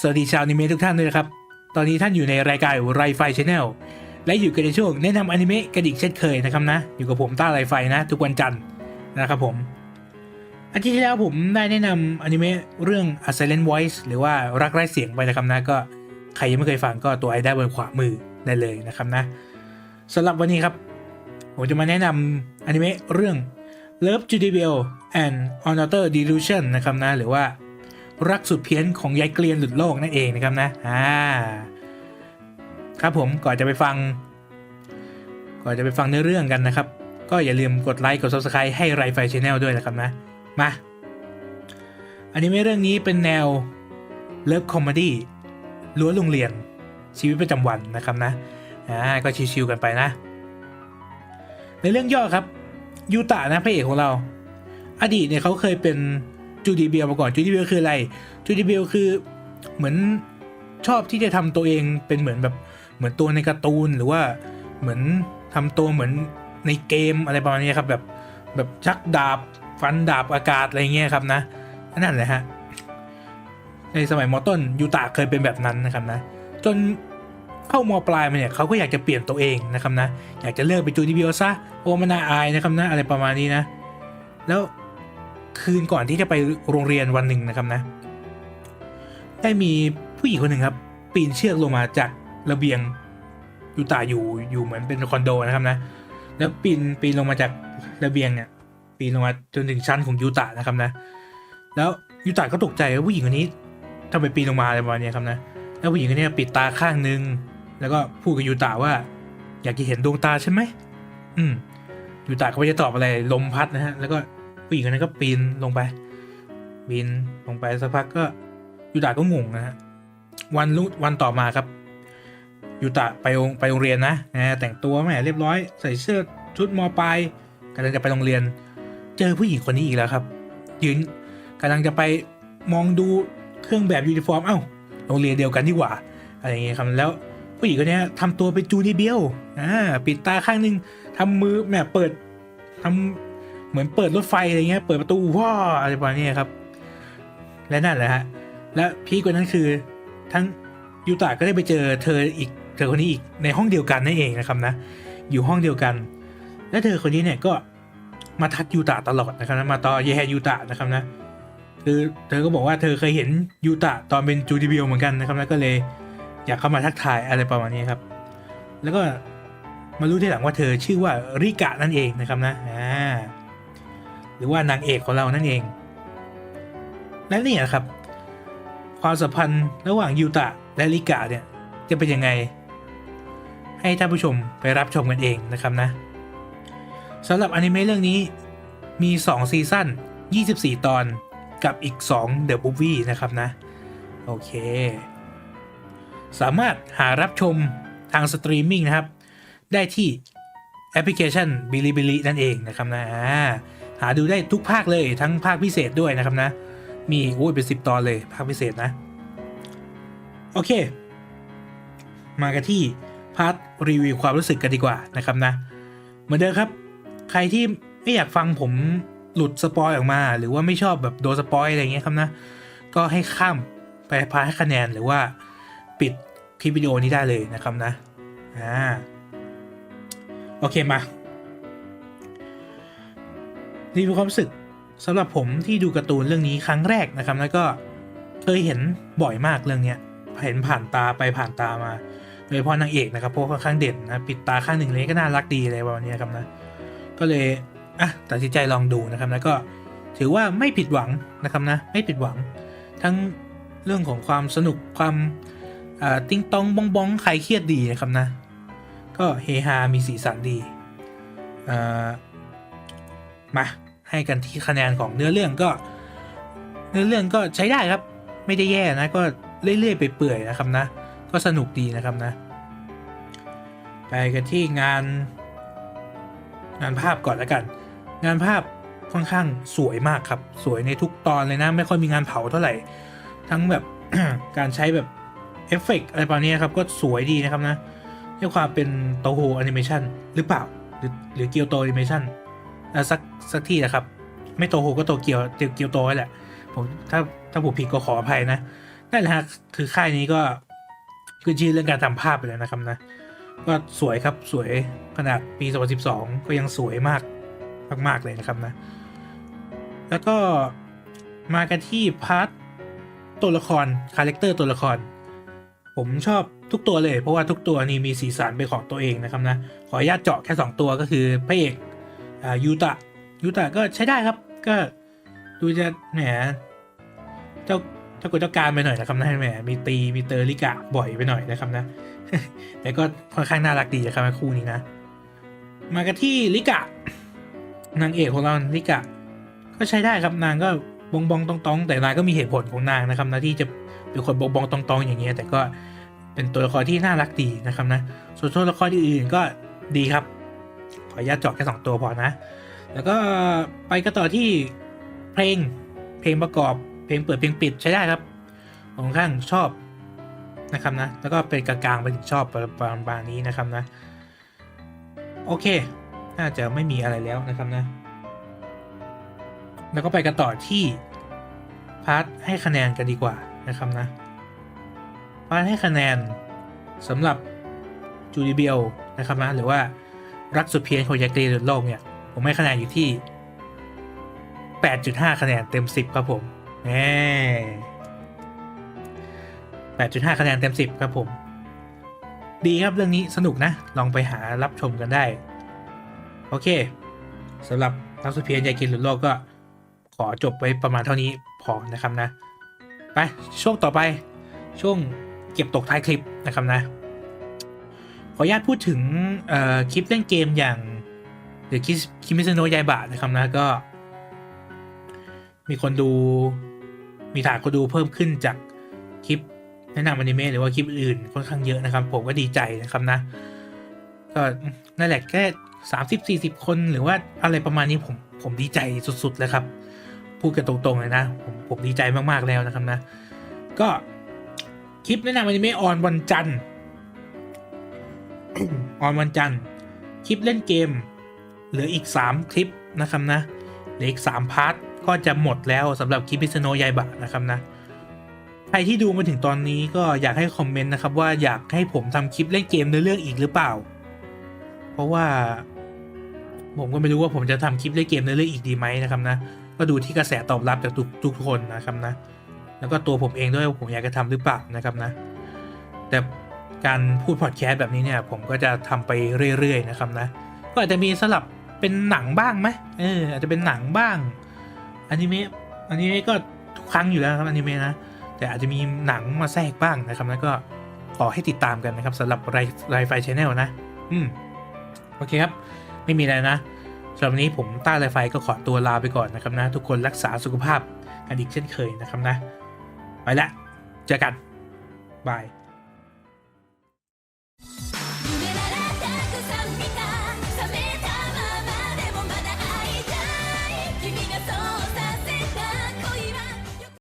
สวัสดีชาวอนิเมะทุกท่านด้วยนะครับ ตอนนี้ท่านอยู่ในรายการไรไฟชาแนลและอยู่กันในช่วงแนะนำอนิเมะกันอีกเช่นเคยนะครับนะ อยู่กับผมต้าไรไฟนะ ทุกวันจันทร์นะครับผมอาทิตย์ที่แล้วผมได้แนะนำอนิเมะเรื่อง A Silent Voice หรือว่ารักไร้เสียงไปนะครับนะก็ใครยังไม่เคยฟังก็ตัวไอได้บนขวามือได้เลยนะครับนะสำหรับวันนี้ครับ ผมจะมาแนะนำอนิเมะเรื่อง Love j u d i b l and Another Delusion นะครับนะหรือว่า รักสุดเพี้ยนของยายเกลียนหลุดโลกนั่นเองนะครับนะอ่าครับผมก่อนจะไปฟัง ก่อนจะไปฟังเนื้อเรื่องกันนะครับ ก็อย่าลืมกดไลค์กด subscribe ให้ไรไฟชแนลด้วยนะครับนะ มาอันนี้ไม่เรื่องนี้เป็นแนวเลิฟคอมเมดี้ล้วนโรงเรียนชีวิตประจำวันนะครับนะอ่าก็ชิวๆกันไปนะ ในเรื่องย่อครับยูตะนะพระเอกของเรา อดีตเนี่ยเขาเคยเป็น จูดีเบลมาก่อนจูดีเบลคืออะไรจูดีเบลคือเหมือนชอบที่จะทำตัวเองเป็นเหมือนแบบเหมือนตัวในการ์ตูนหรือว่าเหมือนทำตัวเหมือนในเกมอะไรประมาณนี้ครับแบบแบบชักดาบฟันดาบอากาศอะไรเงี้ยครับนะนั่นแหละฮะในสมัยมอต้นยูตะเคยเป็นแบบนั้นนะครับนะจนเข้ามปลายมาเนี่ยเขาก็อยากจะเปลี่ยนตัวเองนะครับนะอยากจะเลิกไปจูดีเบลซะโอมันน่าอายนะครับนะอะไรประมาณนี้นะ แล้ว คืนก่อนที่จะไปโรงเรียนวันหนึ่งนะครับนะ ได้มีผู้หญิงคนหนึ่งครับ ปีนเชือกลงมาจากระเบียงยูตาอยู่อยู่เหมือนเป็นคอนโดนะครับนะ แล้วปีนปีนลงมาจากระเบียงเนี่ย ปีนลงมาจนถึงชั้นของยูตานะครับนะ แล้วยูตาก็ตกใจว่าผู้หญิงคนนี้ทำไมปีนลงมาอะไรประมาณนี้ครับนะ แล้วผู้หญิงคนนี้ปิดตาข้างนึง แล้วก็พูดกับยูตาว่า อยากจะเห็นดวงตาใช่ไหมอืมยูตาก็ไม่จะตอบอะไรลมพัดนะฮะ แล้วก็ ผู้หญิงคนนั้นก็ปีนลงไปปีนลงไปสักพักก็ยูตาก็งงนะฮะวันรุ่วันต่อมาครับยูตะไปโรงไปโรงเรียนนะนะแต่งตัวแหม่เรียบร้อยใส่เสื้อชุดมปลายกำลังจะไปโรงเรียน เจอผู้หญิงคนนี้อีกแล้วครับ ยืนกำลังจะไปมองดูเครื่องแบบยูนิฟอร์มเอ้าโรงเรียนเดียวกันดีกว่าอะไรอย่างเงี้ยครับแล้วผู้หญิงคนนี้ทำตัวเป็นจูดีเบลอ่าปิดตาข้างหนึงทำมือแหมเปิดทำ เหมือนเปิดรถไฟอะไรเงี้ย เปิดประตูว้าอะไรประมาณนี้ครับ และนั่นแหละฮะ และพีกว่านั้นคือทั้งยูตะก็ได้ไปเจอเธออีกเธอคนนี้อีกในห้องเดียวกันนั่นเองนะครับนะ อยู่ห้องเดียวกัน และเธอคนนี้เนี่ยก็มาทักยูตะตลอดนะครับนะมาต่อแย่ยูตะนะครับนะคือเธอก็บอกว่าเธอเคยเห็นยูตะตอนเป็นจูดิเบลเหมือนกันนะครับแล้วก็เลยอยากเข้ามาทักทายอะไรประมาณนี้ครับ แล้วก็มารู้ทีหลังว่าเธอชื่อว่าริกะนั่นเองนะครับนะอ่า หรือว่านางเอกของเรานั่นเอง และนี่นะครับ ความสัมพันธ์ระหว่างยูตะและริกะเนี่ยจะเป็นยังไง ให้ท่านผู้ชมไปรับชมกันเองนะครับนะสำหรับอนิเมะเรื่องนี้มี 2 ซีซั่น 24 ตอนกับอีก 2 The Movie นะครับนะ โอเค สามารถหารับชมทางสตรีมมิ่งนะครับ ได้ที่แอปพลิเคชัน Bilibili นั่นเองนะครับนะอ่า หาดูได้ทุกภาคเลยทั้งภาคพิเศษด้วยนะครับนะ มีโอ้ยเป็น10ตอนเลยภาคพิเศษนะ โอเค มากันที่พาร์ทรีวิวความรู้สึกกันดีกว่านะครับนะ เหมือนเดิมครับ ใครที่ไม่อยากฟังผมหลุดสปอยออกมา หรือว่าไม่ชอบแบบโดนสปอยอะไรเงี้ยครับนะ ก็ให้ข้ามไปพาให้คะแนนหรือว่าปิดคลิปวิดีโอนี้ได้เลยนะครับนะอ่าโอเคมา รีวิวความรู้สึกสำหรับผมที่ดูการ์ตูนเรื่องนี้ครั้งแรกนะครับ แล้วก็เคยเห็นบ่อยมากเรื่องเนี้ยเห็นผ่านตาไปผ่านตามาโดยเฉพาะนางเอกนะครับเพราะค่อนข้างเด่นนะปิดตาข้างหนึ่งเลยก็น่ารักดีอะไรประมาณนี้ครับนะก็เลยอะตัดสินใจลองดูนะครับแล้วก็ถือว่าไม่ผิดหวังนะครับนะไม่ผิดหวัง ทั้งเรื่องของความสนุกความติ้งตองบองบองใครเครียดดีนะครับนะ ก็เฮฮามีสีสันดีอ่า มาให้กันที่คะแนนของเนื้อเรื่องก็ เนื้อเรื่องก็ใช้ได้ครับ ไม่ได้แย่นะก็เรื่อยๆไปเปื่อยนะครับนะ ก็สนุกดีนะครับนะ ไปกันที่งาน งานภาพก่อนแล้วกัน งานภาพค่อนข้างสวยมากครับ สวยในทุกตอนเลยนะ ไม่ค่อยมีงานเผาเท่าไหร่ ทั้งแบบการใช้แบบเอฟเฟกต์อะไรประมาณนี้ครับ ก็สวยดีนะครับนะด้วยความเป็นโตโฮแอนิเมชันหรือเปล่า หรือหรือเกียวโตแอนิเมชัน สักสักที่นะครับ ไม่โตโฮก็โตเกียวเกียวโตนั่แหละผมถ้าถ้าผมผิดก็ขออภัยนะนั่นแหละฮะคือค่ายนี้ก็คือชื่อเรื่องการทำภาพไปแล้วนะครับนะ ก็สวยครับสวยขนาดปี 2012 ก็ยังสวยมากมากๆเลยนะครับนะ แล้วก็มากันที่พาร์ทตัวละครคาแรคเตอร์ตัวละคร ผมชอบทุกตัวเลย เพราะว่าทุกตัวนี่มีสีสันเป็นของตัวเองนะครับนะ ขออนุญาตเจาะแค่ 2 ตัวก็คือพระเอก ยูตะยูตะก็ใช้ได้ครับ ก็ดูจะแหมเจ้าเจ้ากดเจ้าการไปหน่อยนะครับนะแหมมีตีมีเตอริกะบ่อยไปหน่อยนะครับนะแต่ก็ค่อนข้างน่ารักดีนะครับคู่นี้นะ มากันที่ลิกะนางเอกของเราลิกะ ก็ใช้ได้ครับนางก็บองบองตองตองแต่นางก็มีเหตุผลของนางนะครับนะที่จะเป็นคนบองบองตองตองอย่างเงี้ยแต่ก็เป็นตัวละครที่น่ารักดีนะครับนะส่วนตัวละครอื่นๆก็ดีครับ อนุญาตเจาะแค่สองตัวพอนะ แล้วก็ไปกันต่อที่เพลงเพลงประกอบ เพลงเปิดเพลงปิดใช้ได้ครับค่อนข้างชอบนะครับนะ แล้วก็เป็นกลางๆไปถึงชอบประมาณนี้นะครับนะ โอเค น่าจะไม่มีอะไรแล้วนะครับนะ แล้วก็ไปกันต่อที่พาร์ทให้คะแนนกันดีกว่านะครับนะพาร์ทให้คะแนนสำหรับจูดิเบลนะครับนะหรือว่า รักสุดเพียรของยาเกรียนโลกเนี่ย ผมให้คะแนนอยู่ที่ 8.5 คะแนนเต็ม 10 ครับผมแหม8.5 คะแนนเต็ม 10 ครับผม ดีครับเรื่องนี้สนุกนะ ลองไปหารับชมกันได้ โอเคสำหรับรักสุดเพียรยาเกรียนโลกก็ขอจบไว้ประมาณเท่านี้พอนะครับนะ ไปช่วงต่อไปช่วงเก็บตกท้ายคลิปนะครับนะ ขออนุญาตพูดถึงคลิปเล่นเกมอย่างหรือคิคิมิซโนะยายบะนะครับนะก็ มีคนดูมีฐานคนดูเพิ่มขึ้นจากคลิปแนะนำอนิเมะหรือว่าคลิปอื่นค่อนข้างเยอะนะครับ ผมก็ดีใจนะครับนะ ก็นั่นแหละแค่สามสิบสี่สิบคนหรือว่าอะไรประมาณนี้ผมผมดีใจสุดๆเลยครับ พูดกันตรงๆเลยนะ ผมผมดีใจมากๆแล้วนะครับนะ ก็คลิปแนะนำอนิเมะออนวันจันทร์ ออนวันจันทร์คลิปเล่นเกม เหลืออีก 3 คลิปนะครับนะเหลืออีก 3 พาร์ทก็จะหมดแล้วสำหรับคลิปพิษโนยายบะนะครับนะใครที่ดูมาถึงตอนนี้ก็อยากให้คอมเมนต์นะครับว่าอยากให้ผมทำคลิปเล่นเกมในเรื่องอีกหรือเปล่า เพราะว่า ผมก็ไม่รู้ว่าผมจะทำคลิปเล่นเกมในเรื่องอีกดีไหมนะครับนะก็ดูที่กระแสตอบรับจากทุกทุกคนนะครับนะ แล้วก็ตัวผมเองด้วยว่าผมอยากจะทำหรือเปล่านะครับนะ แต่ การพูดพอดแคสต์แบบนี้เนี่ยผมก็จะทำไปเรื่อยๆนะครับนะ ก็อาจจะมีสลับเป็นหนังบ้างไหมเอออาจจะเป็นหนังบ้างอนิเมะอนิเมะก็ทุกครั้งอยู่แล้วครับอนิเมะนะแต่อาจจะมีหนังมาแทรกบ้างนะครับแล้วก็ขอให้ติดตามกันนะครับสำหรับไรไรไฟชแนลนะ อืมโอเคครับ ไม่มีอะไรนะสำหรับวันนี้ผมต้าไรไฟก็ขอตัวลาไปก่อนนะครับนะ ทุกคนรักษาสุขภาพกันอีกเช่นเคยนะครับนะ ไปละเจอกันบาย